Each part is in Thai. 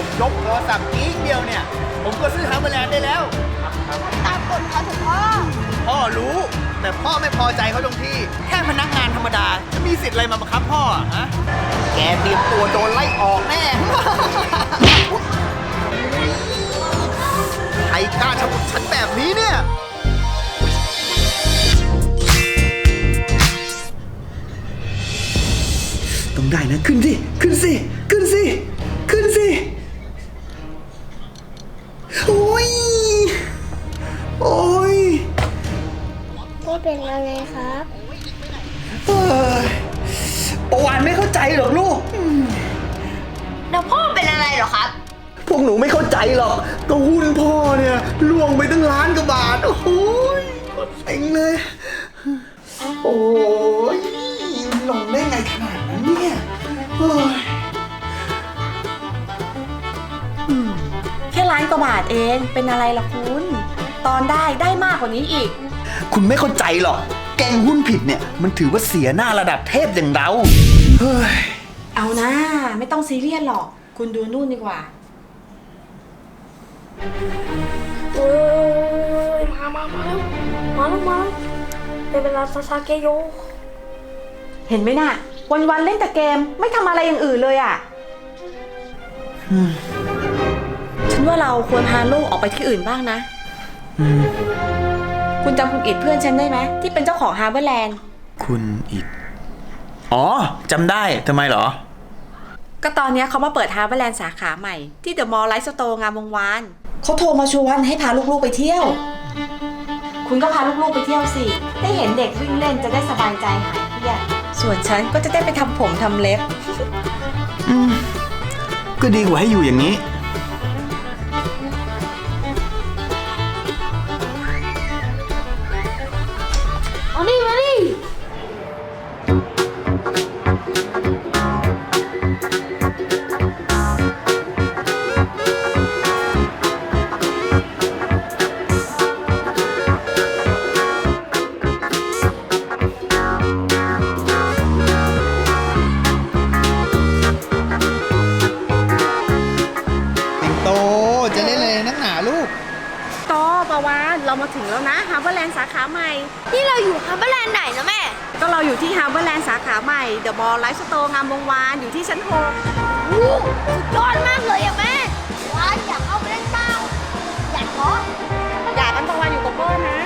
ผมยกโทรศัพท์อีกเดียวเนี่ย ผมก็ซื้อฮาร์เมอร์แลนด์ได้แล้ว ตามกฎเขาถูกพ่อ พ่อรู้ แต่พ่อไม่พอใจเขาตรงที่ แค่พนักงานธรรมดา จะมีสิทธิ์อะไรมาบังคับพ่ออะฮะแกเตรียมตัวโดนไล่ออกแน่ ใครกล้าทำกับฉันแบบนี้เนี่ย ต้องได้นะ ขึ้นสิ เป็นอะไรครับเอ้ยโอวานไม่เข้าใจหรอกลูก แล้วพ่อเป็นอะไรเหรอครับ พวกหนูไม่เข้าใจหรอก ก็หุ้นพ่อเนี่ยล่วงไปตั้งล้านกว่าบาท โอ้โหเซ็งเลย โอ้ยลงได้ไงขนาดนั้นเนี่ยโอ้ยแค่ล้านกว่าบาทเองเป็นอะไรล่ะคุณ ตอนได้ได้มากกว่านี้อีก คุณไม่เข้าใจหรอก แกงหุ้นผิดเนี่ย มันถือว่าเสียหน้าระดับเทพอย่างเรา เฮ้ย เอานะ ไม่ต้องซีเรียสหรอก คุณดูนู่นดีกว่าเอ้ยมามามาแล้วมาแล้วมาแล้วเป็นเวลาซาซาเกโยเห็นไหมน่ะ วันๆเล่นแต่เกมไม่ทำอะไรอย่างอื่นเลยอะ ฉันว่าเราควรพาลูกออกไปที่อื่นบ้างนะ คุณจำคุณอิดเพื่อนฉันได้ไหมที่เป็นเจ้าของฮาร์เบอร์แลนด์ คุณอีกอ๋อจำได้ทำไมเหรอ ก็ตอนเนี้ยเขามาเปิดฮาร์เบอร์แลนด์สาขาใหม่ที่เดอะมอลล์ไลฟ์สโตร์งามวงวานเขาโทรมาชวนให้พาลูกๆไปเที่ยว คุณก็พาลูกๆไปเที่ยวสิได้เห็นเด็กวิ่งเล่นจะได้สบายใจหายเครียดส่วนฉันก็จะได้ไปทำผมทำเล็บ ก็ดีกว่าให้อยู่อย่างนี้าลูกโตประวานเรามาถึงแล้วนะฮาร์เบอร์แลนด์สาขาใหม่ นี่เราอยู่ฮับเบอร์แลนด์ไหนนะแม่ ก็เราอยู่ที่ฮาร์เบอร์แลนด์สาขาใหม่เดอะมอลล์ไลฟ์สโตร์งามวงวานอยู่ที่ชั้นหกโอ้สุดยอดมากเลยอะแม่ว้ายอยากเข้าไปเล่นเปล่าอยากขออยากกันประวานอยู่กับพ่อนะ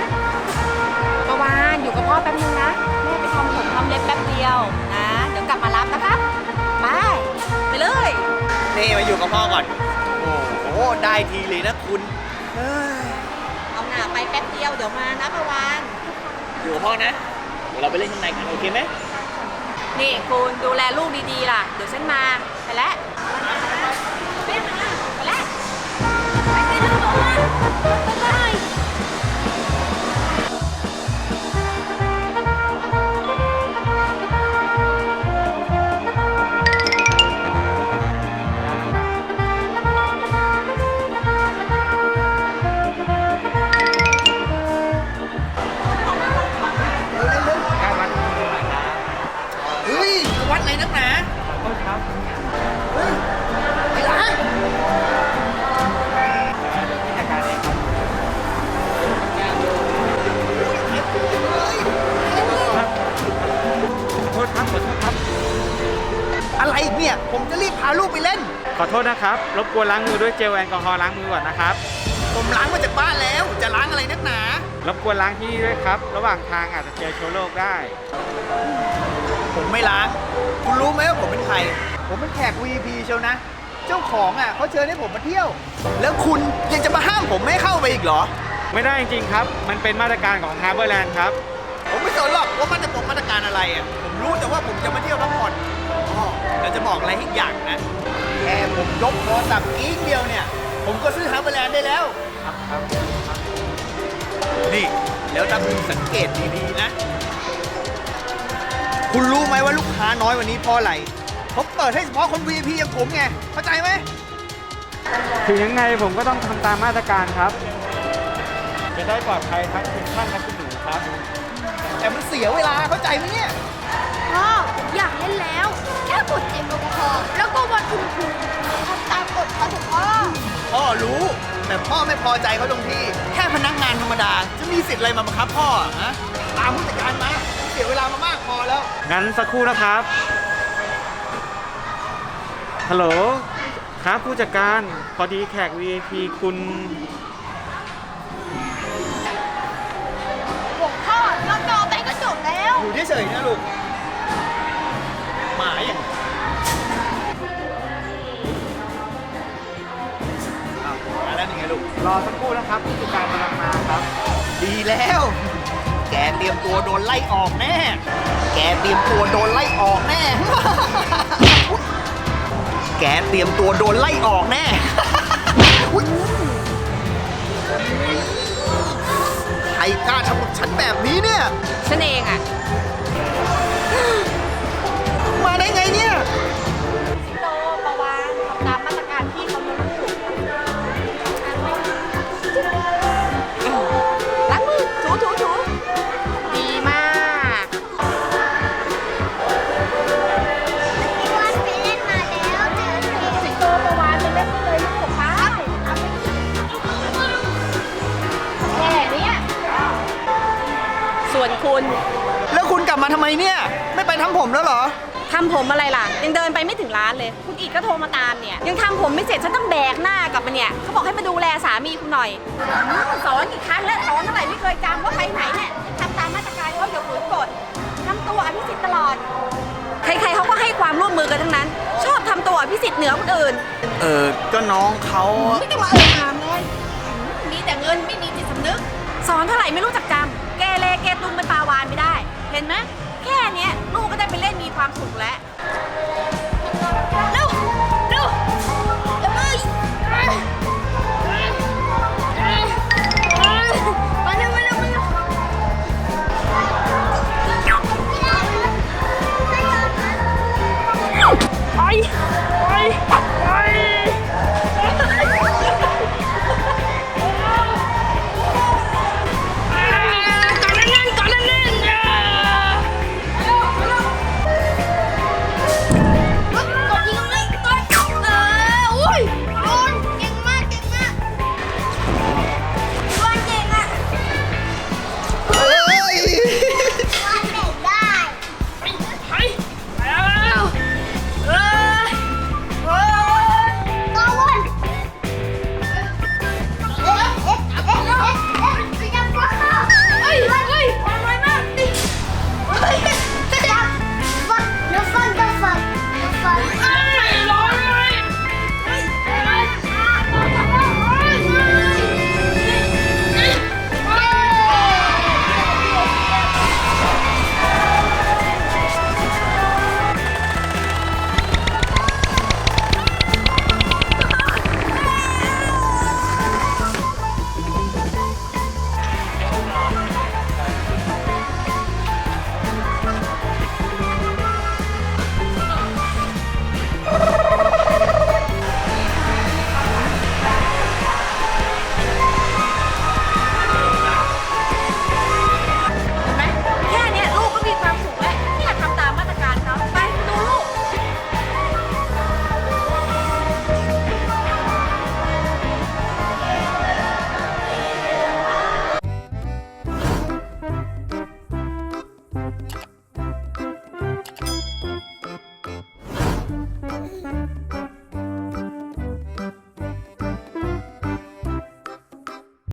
ประวานอยู่กับพ่อแป๊บนึงนะแม่ไปทำผมทำเล็บแป๊บเดียวนะ เดี๋ยวกลับมารับนะครับไปไปเลย นี่มาอยู่กับพ่อก่อนโอ้โหได้ทีเลยนะคุณเฮ้ยเอาหน้าไปแป๊บเดียวเดี๋ยวมานะประวาน อยู่กับพ่อนะ เดี๋ยวเราไปเล่นข้างในกันโอเคไหมนี่คุณดูแลลูกดีๆล่ะ เดี๋ยวฉันมาไปแล้วไปแล้วไปไปดูตัวมาไปไปเนักหนาเฮ้ยไปล้างโทษครับ ขอโทษครับ อะไรอีกเนี่ย ผมจะรีบพาลูกไปเล่น ขอโทษนะครับ รบกวนล้างมือด้วยเจลแอลกอฮอล์ล้างมือก่อนนะครับ ผมล้างมาจากบ้านแล้ว จะล้างอะไรนักหนา รบกวนล้างที่นี่ด้วยครับ ระหว่างทางอาจจะเจอเชื้อโรคได้ ผมไม่ล้าง คุณรู้ไหมว่าผมเป็นใคร ผมเป็นแขก VIP เชียวนะ เจ้าของอะเขาเชิญให้ผมมาเที่ยว แล้วคุณยังจะมาห้ามผมไม่ให้เข้าไปอีกเหรอ ไม่ได้จริงๆครับ มันเป็นมาตรการของ Harborland ครับ ผมไม่สนหรอกว่ามันจะปกมาตรการอะไรอะ ผมรู้แต่ว่าผมจะมาเที่ยวพักผ่อนอ๋อแล้วจะบอกอะไรให้อีกอย่างนะแค่ผมยกโทรศัพท์อีกเดียวเนี่ย ผมก็ซื้อฮาร์เบอร์แลนด์ได้แล้ว นี่ แล้วถ้าคุณสังเกตดีๆนะ คุณรู้ไหมว่าลูกค้าน้อยวันนี้เพราะอะไร ผมเปิดให้เฉพาะคน VIP อย่างผมไง เข้าใจไหม ถึงยังไงผมก็ต้องทำตามมาตรการครับ จะได้ปลอดภัยทั้งคุณท่านและคุณหนูครับ แต่มันเสียเวลาเข้าใจไหมเนี่ย พ่อผมอยากเล่นแล้ว แค่กดเจลแอลกอฮอล์แล้วก็วัดอุณหภูมิทำตามกฎเขาถูกพ่อแต่พ่อไม่พอใจเขาตรงที่ แค่พนักงานธรรมดา จะมีสิทธิ์อะไรมาบังคับพ่ออะฮะตามผู้จัดการมา เสียเวลามามากพอแล้ว งั้นสักครู่นะครับ ฮัลโหล ครับผู้จัดการ พอดีแขก VIP คุณบอกพ่อเราจอไปก็จบแล้ว อยู่เฉยๆนะลูก หมาอย่างอ้าวมาแล้วนี่ไงลูก รอสักครู่นะครับผู้จัดการกำลังมาครับ ดีแล้วแก เตรียมตัวโดนไล่ออกแน่ แกเตรียมตัวโดนไล่ออกแน่ แกเตรียมตัวโดนไล่ออกแน่อุ๊ยใครกล้าทำกับฉันแบบนี้เนี่ย ฉันเองอะมาได้ไงเนี่ย มาทำไมเนี่ย ไม่ไปทำผมแล้วเหรอ ทำผมอะไรล่ะ ยังเดินไปไม่ถึงร้านเลย คุณอิดก็โทรมาตามเนี่ย ยังทำผมไม่เสร็จฉันต้องแบกหน้ากลับมาเนี่ยเขาบอกให้มาดูแลสามีคุณหน่อยอืมสอนกี่ครั้งแล้วสอนเท่าไหร่ไม่เคยจำว่าไปไหนเนี่ยทำตามมาตรการเขาเดี๋ยวฝืนกฎทำตัวอภิสิทธิ์ตลอด ใครๆเขาก็ให้ความร่วมมือกันทั้งนั้น ชอบทำตัวอภิสิทธิ์เหนือคนอื่น เออก็น้องเขาไม่ต้องมาเอ่ยนามเล